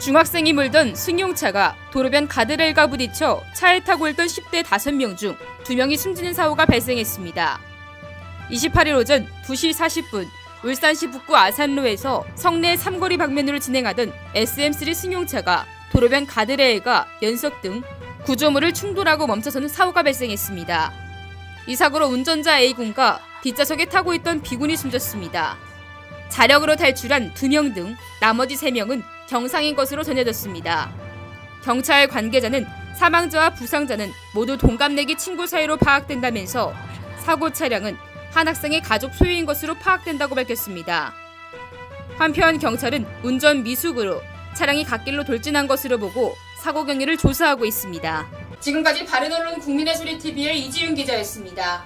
중학생이 몰던 승용차가 도로변 가드레일과 부딪혀 차에 타고 있던 10대 5명 중 2명이 숨지는 사고가 발생했습니다. 28일 오전 2시 40분 울산시 북구 아산로에서 성내 삼거리 방면으로 진행하던 SM3 승용차가 도로변 가드레일과 연석 등 구조물을 충돌하고 멈춰서는 사고가 발생했습니다. 이 사고로 운전자 A군과 뒷좌석에 타고 있던 B군이 숨졌습니다. 자력으로 탈출한 2명 등 나머지 3명은 경상인 것으로 전해졌습니다. 경찰 관계자는 사망자와 부상자는 모두 동갑내기 친구 사이로 파악된다면서 사고 차량은 한 학생의 가족 소유인 것으로 파악된다고 밝혔습니다. 한편 경찰은 운전 미숙으로 차량이 갓길로 돌진한 것으로 보고 사고 경위를 조사하고 있습니다. 지금까지 바른언론 국민의 소리 TV의 이지윤 기자였습니다.